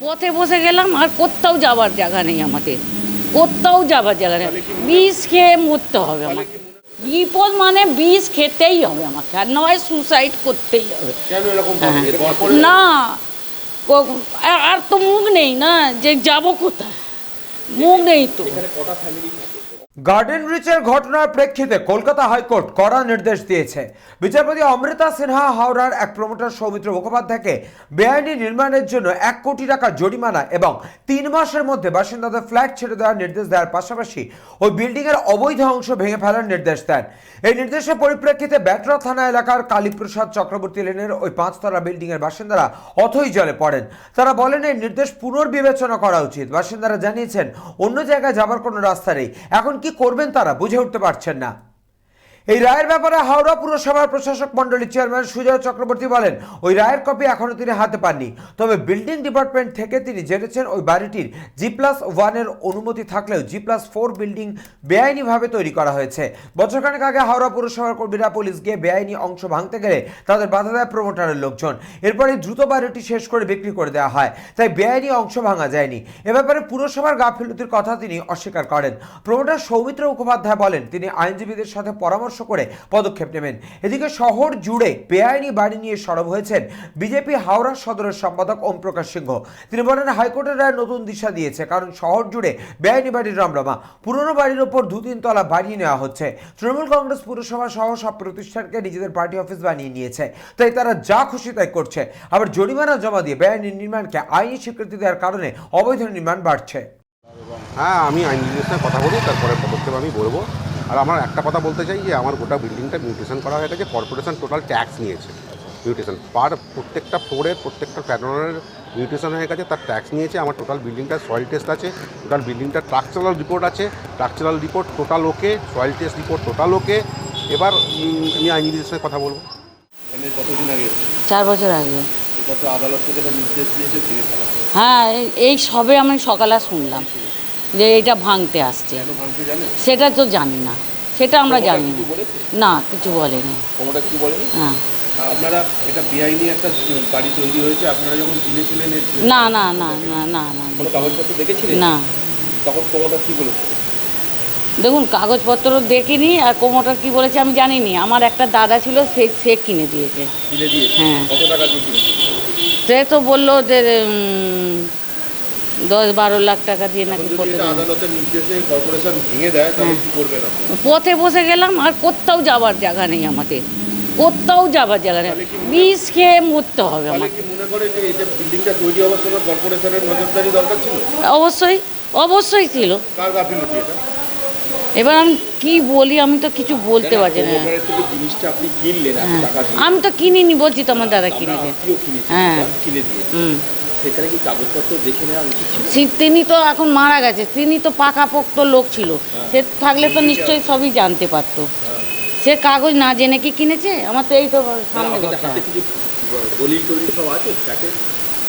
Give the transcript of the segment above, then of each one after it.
পথে বসে গেলাম আর কোথাও যাবার জায়গা নেই আমাদের। কোথাও যাবার জায়গা নেই। বিষ খেয়ে মরতে হবে আমাকে। বিপদ মানে বিষ খেতেই হবে আমাকে আর নয় সুসাইড করতেই হবে। হ্যাঁ। না আর- তো মুখ নেই না যে যাব কোথায়? মুখ নেই তো। গার্ডেন রিচের ঘটনার প্রেক্ষিতে কলকাতা হাইকোর্ট কড়া নির্দেশ দিয়েছে। বিচারপতি অমৃতা সিনহা হাওড়ার এক প্রমোটার সৌমিত্র মুখোপাধ্যায়কে বেআইনি নির্মাণের জন্য এক কোটি টাকা জরিমানা এবং তিন মাসের মধ্যে বাসিন্দাদের ফ্ল্যাট ছেড়ে দেওয়ার নির্দেশ দেওয়ার পাশাপাশি ওই বিল্ডিংয়ের অবৈধ অংশ ভেঙে ফেলার নির্দেশ দেন। এই নির্দেশের পরিপ্রেক্ষিতে ব্যাটরা থানা এলাকার কালীপ্রসাদ চক্রবর্তী লেনের ওই পাঁচতলা বিল্ডিংয়ের বাসিন্দারা অথই জলে পড়েন। তারা বলেন, এই নির্দেশ পুনর্বিবেচনা করা উচিত। বাসিন্দারা জানিয়েছেন, অন্য জায়গায় যাবার কোনো রাস্তা নেই। এখন কি করবেন তারা? বুঝে উঠতে পারছেন না। এই রায়ের ব্যাপারে হাওড়া পুরসভার প্রশাসক মণ্ডলীর চেয়ারম্যান সুজয় চক্রবর্তী বলেন, ওই রায়ের কপি এখনও তিনি হাতে পাননি। তবে বিল্ডিং ডিপার্টমেন্ট থেকে তিনি জেনেছেন ওই বাড়িটির জি প্লাস ওয়ানের অনুমতি থাকলেও জি প্লাস ফোর বিল্ডিং বেআইনিভাবে তৈরি করা হয়েছে। বছরখানেক আগে হাওড়া পুরসভার কর্মীরা পুলিশ গিয়ে বেআইনি অংশ ভাঙতে গেলে তাদের বাধা দেয় প্রমোটারের লোকজন। এরপরে দ্রুত বাড়িটি শেষ করে বিক্রি করে দেওয়া হয়, তাই বেআইনি অংশ ভাঙা যায়নি। এ ব্যাপারে পুরসভার গাফিলতির কথা তিনি অস্বীকার করেন। প্রমোটার সৌমিত্র মুখোপাধ্যায় বলেন, তিনি আইনজীবীদের সাথে পরামর্শ করে পদক্ষেপ নেবেন। এদিকে শহর জুড়ে বেআইনি বাড়ি নিয়ে সরব হয়েছেন বিজেপি হাওড়া সদরের সম্পাদক ওম প্রকাশ সিংহ। তিনি বলেন, হাইকোর্টের রায় নতুন দিশা দিয়েছে, কারণ শহর জুড়ে বেআইনি বাড়ির রমরমা। পুরনো বাড়ির ওপর দু তিন তলা বাড়িয়ে নেওয়া হচ্ছে। তৃণমূল কংগ্রেস পুরসভা সহ সব প্রতিষ্ঠানকে নিজেদের পার্টি অফিস বানিয়ে নিয়েছে। তাই তারা যা খুশি তাই করছে। আবার জরিমানা জমা দিয়ে বেআইনি নির্মাণকে আইনি স্বীকৃতি দেওয়ার কারণে অবৈধ নির্মাণ বাড়ছে। হ্যাঁ আমি আইনজীবীর সাথে কথা বলি, তারপরে পদক্ষেপ আমি বলব। আর আমার একটা কথা বলতে চাই যে আমার গোটা বিল্ডিংটা মিউটেশন করা হয়ে গেছে কর্পোরেশন টোটাল ট্যাক্স নিয়েছে। মিউটেশন পার প্রত্যেকটা ফ্লোরের প্রত্যেকটা প্যাটার্নের মিউটেশন হয়ে গেছে তার ট্যাক্স নিয়েছে আমার টোটাল বিল্ডিংটা সয়েল টেস্ট আছে টোটাল বিল্ডিংটা স্ট্রাকচারাল রিপোর্ট আছে structural report total okay soil test report total okay এবার আমি আইনজীবীদের সঙ্গে কথা বলব। কতদিন আগে? চার বছর আগে। এটা তো আদালত থেকে নির্দেশ দিয়েছে হ্যাঁ এই- এই সবে আমি সকালে শুনলাম। যে এটা ভাঙতে আসছে। সেটা তো জানি না। সেটা আমরা জানি না। না কিছু বলেনি। হ্যাঁ। আপনারা এটা বেআইনি একটা বাড়ি তৈরি হয়েছে আপনারা যখন কিনেছিলেন না না না না না না কোনো কাগজপত্র দেখেছিলেন? না। তখন ক্ষমতা কি বলেছে? দেখুন কাগজপত্র দেখিনি আর কোমোটার কি বলেছে আমি জানিনি। আমার একটা দাদা ছিল সে সে কিনে দিয়েছে। হ্যাঁ। কত টাকা দিয়ে সে তো বলল যে দশ বারো লাখ টাকা দিয়ে নাকি পথে বসে গেলাম আর কোথাও যাবার জায়গা নেই আমাদের কোথাও যাবার জায়গা নেই। বিষ খেয়ে মরতে হবে আমাকে। অবশ্যই অবশ্যই ছিল। এবার আমি কি বলি আমি তো কিছু বলতে পারছি না। হ্যাঁ। আমি তো কিনিনি বলছি তো আমার দাদা কিনেছে হ্যাঁ। হুম। সেখানে কি কাগজপত্র দেখে নেওয়া উচিত ছিল? তিনি তো এখন মারা গেছে তিনি তো পাকাপোক্ত লোক ছিল। সে থাকলে তো নিশ্চয়ই সবই জানতে পারতো। সে কাগজ না জেনে কি কিনেছে? আমার তো এই তো সামনে হাতে কিছু দলিল টলিল সব আছে?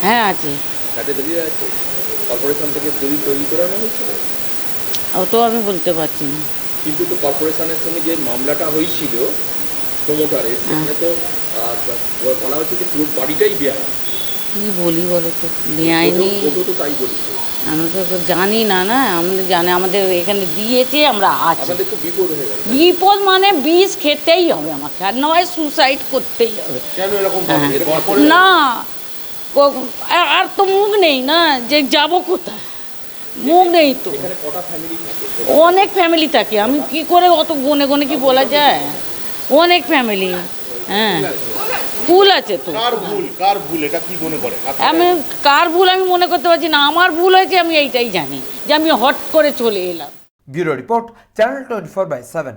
হ্যাঁ আছে। ফ্ল্যাটে দলিল আছে? কর্পোরেশন থেকে দলিল তৈরি করানো হয়েছিল? ও তো আমি বলতে পারছি না। কিন্তু তো কর্পোরেশনের সঙ্গে যে মামলাটা হয়েছিল প্রমোটারের সেখানে তো আহ, বলা হচ্ছে যে পুরো বাড়িটাই বেআইন। কি বলি বলো তো? বেআইনি। আমরা তো জানি না না? আমাদের জানে আমাদের এখানে দিয়েছে আমরা আছি। বিপদ মানে বিষ খেতেই হবে আমাকে আর নয় সুসাইড করতেই হবে। হ্যাঁ। না আর- তো মুখ নেই না যে যাব কোথায়? মুখ নেই তো। অনেক ফ্যামিলি থাকে। আমি কি করে অত গনে গনে কি বলা যায়? অনেক ফ্যামিলি হ্যাঁ। ভুল আছে তো। কার ভুল? কার ভুল? এটা কি মনে করে? আমি কার ভুল আমি মনে করতে পারছি না। আমার ভুল হয়েছে আমি এইটাই জানি যে আমি হট করে চলে এলাম। Bureau report channel twenty four by seven.